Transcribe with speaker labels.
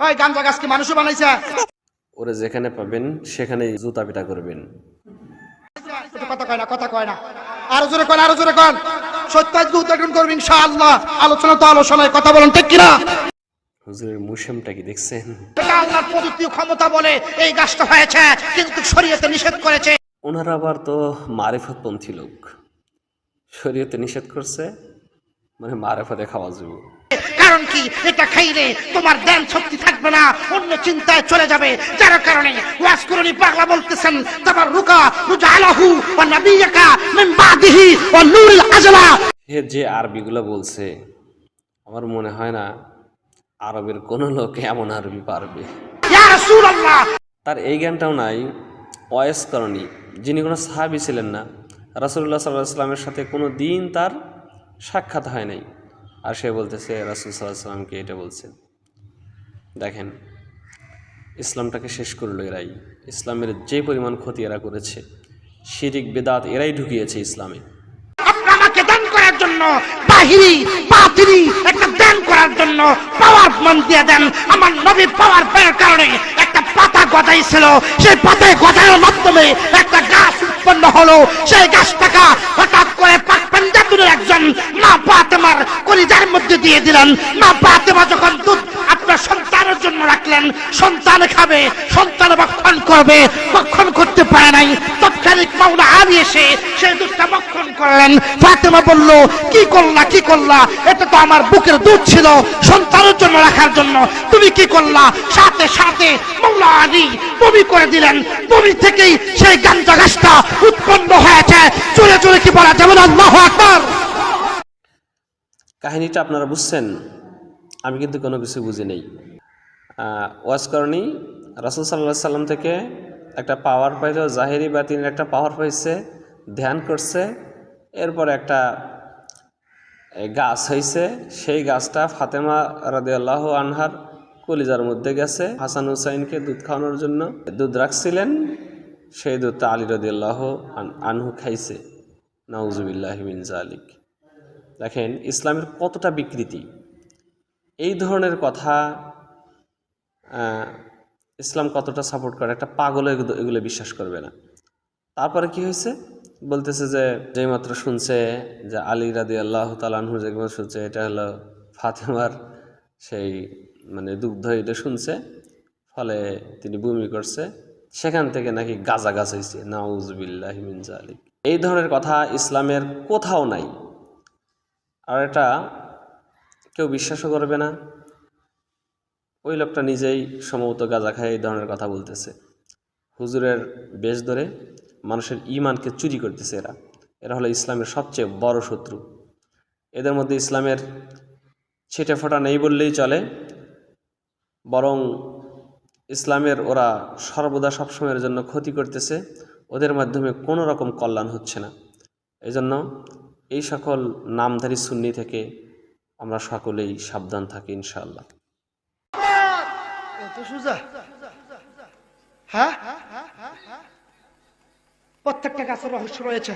Speaker 1: ওই গাঞ্জা গাছ কি মানুষও বানাইছে?
Speaker 2: ওরে যেখানে পাবেন সেখানেই জুতা পিটা করবেন।
Speaker 1: কথা কয় না কথা কয় না। আরও জোরে কন আরও জোরে কন। সত্য আজকে উদ্ঘাটন করব ইনশাআল্লাহ। আলোচনা তো আলোচনায় কথা বলেন ঠিক কিনা?
Speaker 2: হুজুরের কি দেখছেন?
Speaker 1: এটা আল্লাহর প্রযুক্তি ক্ষমতা বলে এই গাছটা হয়েছে কিন্তু শরীয়তে নিষেধ করেছে।
Speaker 2: ওনারা আবার তো মারেফতপন্থী লোক। শরীয়তে নিষেধ করছে মানে মারেফতে খাওয়া যাব।
Speaker 1: কারণ কি? এটা খাইলে তোমার জ্ঞান শক্তি থাকবে না অন্য চিন্তায় চলে যাবে। যার কারণে ওয়াজ করুনি পাগলা বলতেছেন তারপর রুকা রুজা আলাহু ও নবিয়াকা মিন বাদিহি ও নূরুল আজলা।
Speaker 2: সে যে আরবিগুলো বলছে আমার মনে হয় না আরবের কোনো লোক এমন আরবি পারবে।
Speaker 1: ইয়া রাসূলুল্লাহ!
Speaker 2: তার এই জ্ঞানটাও নাই ওয়েস করণী যিনি কোনো সাহাবি ছিলেন না রাসুল্লাহ সাল্লাহ সাল্লামের সাথে কোনো দিন তার সাক্ষাৎ হয় নাই। আর সে বলতেছে, রাসুল সাল্লাহ সাল্লামকে এটা বলছেন দেখেন, ইসলামটাকে শেষ করল এরাই। ইসলামের যে পরিমাণ ক্ষতি এরা করেছে, শিরিক, বেদাত, এরাই ঢুকিয়েছে ইসলামে।
Speaker 1: একটা সেই পাতায় মাধ্যমে একটা গাছ উৎপন্ন হলো। সেই গাছটাকা হঠাৎ করে পাঞ্জাবুরের একজন মা পাতেমার কলিজার মধ্যে দিয়ে দিলেন। মা পাতেমা যখন দুধ আপনার সন্তানের জন্য রাখলেন, সন্তান খাবে, সন্তান ভক্ষণ করবে, ভক্ষণ করতে পারে নাই। তৎক্ষণিক আবি এসে সেই দুধটা ভক্ষণ করলেন। ফাতেমা বলল, কি করলা কি করলা? এটা তো আমার বুকের দুধ ছিল সন্তানের জন্য রাখার জন্য। তুমি কি করলা? সাথে সাথে আলী বমি করে দিলেন। বমি থেকেই সেই গাঞ্জা গাছটা উৎপন্ন হয়েছে। চলে চলে কি বলা যাবে না?
Speaker 2: কাহিনীটা আপনারা বুঝছেন? আমি কিন্তু কোনো কিছু বুঝি নেই। ওয়াজ করণী রাসুল সাল্লাহ সাল্লাম থেকে একটা পাওয়ার পাইল জাহেরি বা তিনি একটা পাওয়ার পাইছে, ধ্যান করছে, এরপর একটা গাছ হয়েছে সেই গাছটা ফাতেমা রাদিয়াল্লাহ আনহার কলিজার মধ্যে গেছে, হাসান হুসাইনকে দুধ খাওয়ানোর জন্য দুধ রাখছিলেন, সেই দুধটা আলী রদিয়াল্লাহ আনহু খাইছে। নাউজুবিল্লাহ মিন জালিক দেখেন, ইসলামের কতটা বিকৃতি। এই ধরনের কথা ইসলাম কতটা সাপোর্ট করে? একটা পাগল এগুলো- বিশ্বাস করবে না। তারপরে কি হয়েছে? বলতেছে যে, যেই মাত্র শুনছে যে আলী রাদি আল্লাহ তালানহু যে শুনছে, এটা হলো ফাতেমার সেই মানে দুগ্ধ এটা শুনছে, ফলে তিনি বমি করছে। সেখান থেকে নাকি গাজা গাছ হয়েছে। নাউজবিল্লাহ মিন জালিক এই ধরনের কথা ইসলামের কোথাও নাই। আর এটা কেউ বিশ্বাসও করবে না। ওই লোকটা নিজেই সম্ভবত গাঁজা খায় এই ধরনের কথা বলতেছে। হুজুরের বেশ ধরে মানুষের ইমানকে চুরি করতেছে এরা। এরা হলো ইসলামের সবচেয়ে বড় শত্রু। এদের মধ্যে ইসলামের ছিটে ফোটা নেই বললেই চলে। বরং ইসলামের ওরা সর্বদা সবসময়ের জন্য ক্ষতি করতেছে। ওদের মাধ্যমে কোনো রকম কল্যাণ হচ্ছে না। এজন্য এই সকল নামধারী সুন্নি থেকে আমরা সকলেই সাবধান থাকি ইনশাআল্লাহ।
Speaker 1: এত সোজা। হ্যাঁ? প্রত্যেকটা গাছের রহস্য রয়েছে।